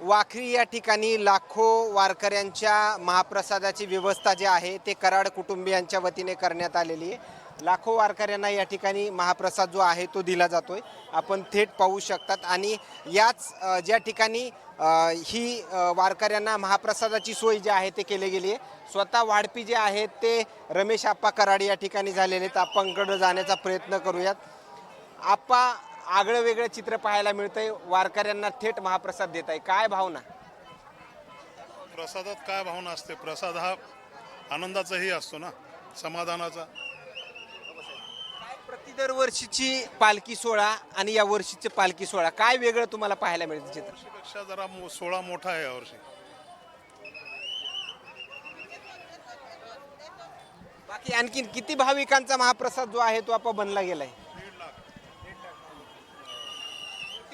वाखरी या ठिकाणी लाखो वारकऱ्यांच्या महाप्रसादाची व्यवस्था जी आहे ते कराड कुटुंबियांच्या वतीने करण्यात आलेली आहे. लाखो वारकऱ्यांना या ठिकाणी महाप्रसाद जो आहे तो दिला जातोय. आपण थेट पाहू शकतात आणि याच ज्या ठिकाणी ही वारकऱ्यांना महाप्रसादाची सोय जी आहे ते केली गेली आहे. स्वतः वाढपी जे आहेत ते रमेश आप्पा कराड या ठिकाणी झालेले आहेत. आपणकडं जाण्याचा प्रयत्न करूयात. आप्पा आगळं वेगळं चित्र पाहायला मिळतंय. वारकऱ्यांना थेट महाप्रसाद देत आहे काय भावना? प्रसादात काय भावना असते? प्रसाद हा आनंदाचाही असतो ना? समाधानाचा. प्रति दरवर्षीची पालखी सोहळा आणि या वर्षीचे पालखी सोहळा काय वेगळं तुम्हाला पाहायला मिळतं चित्र? पेक्षा जरा मो- सोळा मोठा आहे यावर्षी बाकी आणखीन किती भाविकांचा महाप्रसाद जो आहे तो आपण बनला गेलाय?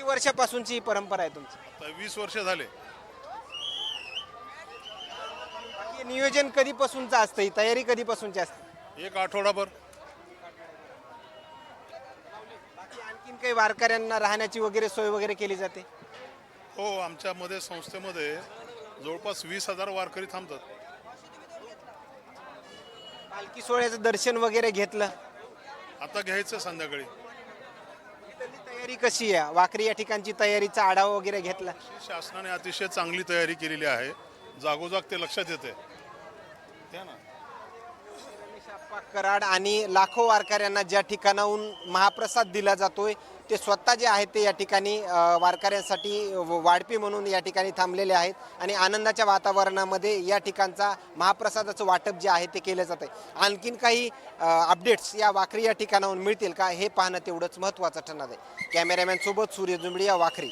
किती वर्षापासूनची ही परंपरा आहे तुमची? आता वीस वर्ष झाले. बाकी नियोजन कधीपासूनचं असतं? ही तयारी कधीपासूनची असते? एक आठवडाभर. बाकी आणखीन काही वारकऱ्यांना राहण्याची वगैरे सोय वगैरे केली जाते? हो आमच्यामध्ये संस्थेमध्ये जवळपास वीस हजार वारकरी थांबतात. पालखी सोहळ्याचं दर्शन वगैरे घेतलं? आता घ्यायचं संध्याकाळी. तयारी कशी आहे? वाकरी या ठिकाणची तयारीचा आढावा वगैरे घेतला. शासनाने अतिशय चांगली तयारी केलेली आहे. जागोजाग ते लक्षात येते. त्या ना. कराड आणि लाखो वारकऱ्यांना ज्या ठिकाणाहून महाप्रसाद दिला जातोय ते स्वतः जे आहेत ते या ठिकाणी वारकऱ्यांसाठी व- वाढपी म्हणून या ठिकाणी थांबलेले आहेत आणि आनंदाच्या वातावरणामध्ये या ठिकाणचा महाप्रसादाचं वाटप जे आहे ते केलं जात आहे आणखीन काही अपडेट्स या वाखरी या ठिकाणाहून मिळतील का हे पाहणं तेवढंच महत्त्वाचं ठरणार आहे. कॅमेरामॅनसोबत सूर्य जुंबडी या वाखरी.